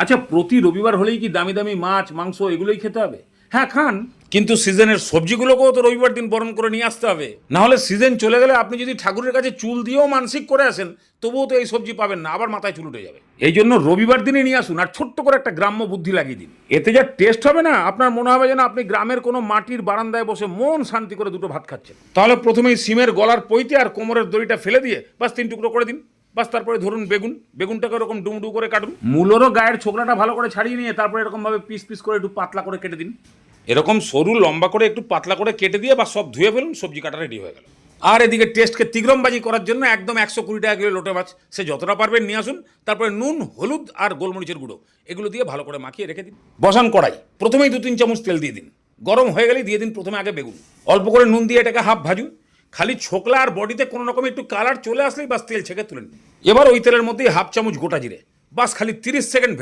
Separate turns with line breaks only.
আচ্ছা প্রতি রবিবার হলেই কি দামি দামি মাছ মাংস এগুলোই খেতে হবে? হ্যাঁ খান। কিন্তু সিজনের সবজিগুলোকেও তো রবিবার দিন বরণ করে নিয়ে আসতে হবে। না হলে সিজন চলে গেলে আপনি যদি ঠাকুরের কাছে চুল দিয়েও মানসিক করে আসেন তবুও তো এই সবজি পাবেন না আবার মাথায় চুল উঠে যাবে। এই জন্য রবিবার দিনে নিয়ে আসুন আর ছোট্ট করে একটা গ্রাম্য বুদ্ধি লাগিয়ে দিন। এতে যা টেস্ট হবে না আপনার মনে হবে যেন আপনি গ্রামের কোনো মাটির বারান্দায় বসে মন শান্তি করে দুটো ভাত খাচ্ছেন। তাহলে প্রথমেই সিমের গলার পৈতে আর কোমরের দড়িটা ফেলে দিয়ে বাস তিন টুকরো করে দিন। বাস তারপরে ধরুন বেগুন বেগুনটাকে ওরকম ডুমডু করে কাটুন। মূলরও গায়ের ছোকরাটা ভালো করে ছাড়িয়ে নিয়ে তারপরে এরকমভাবে পিস পিস করে একটু পাতলা করে কেটে দিন। এরকম সরু লম্বা করে একটু পাতলা করে কেটে দিয়ে বা সব ধুয়ে ফেলুন সবজি কাটা রেডি হয়ে গেল। আর এদিকে টেস্টকে তিগ্রমবাজি করার জন্য একদম একশো কুড়ি টাকা কিলো লোটে মাছ সে যতটা পারবেন নিয়ে আসুন। তারপরে নুন হলুদ আর গোলমরিচের গুঁড়ো এগুলো দিয়ে ভালো করে মাখিয়ে রেখে দিন। বসান কড়াই প্রথমেই দু তিন চামচ তেল দিয়ে দিন। গরম হয়ে গেলেই দিয়ে দিন প্রথমে আগে বেগুন। অল্প করে নুন দিয়ে এটাকে হাফ ভাজুন। খালি ছোকলা আর বডিতে কোনো রকম একটু কালার চলে আসলেই বাস তেল ছেঁকে তুলে নিন এবার ওই তেলের মধ্যেই হাফ চামচ গোটা জিরে। বাস খালি তিরিশ সেকেন্ড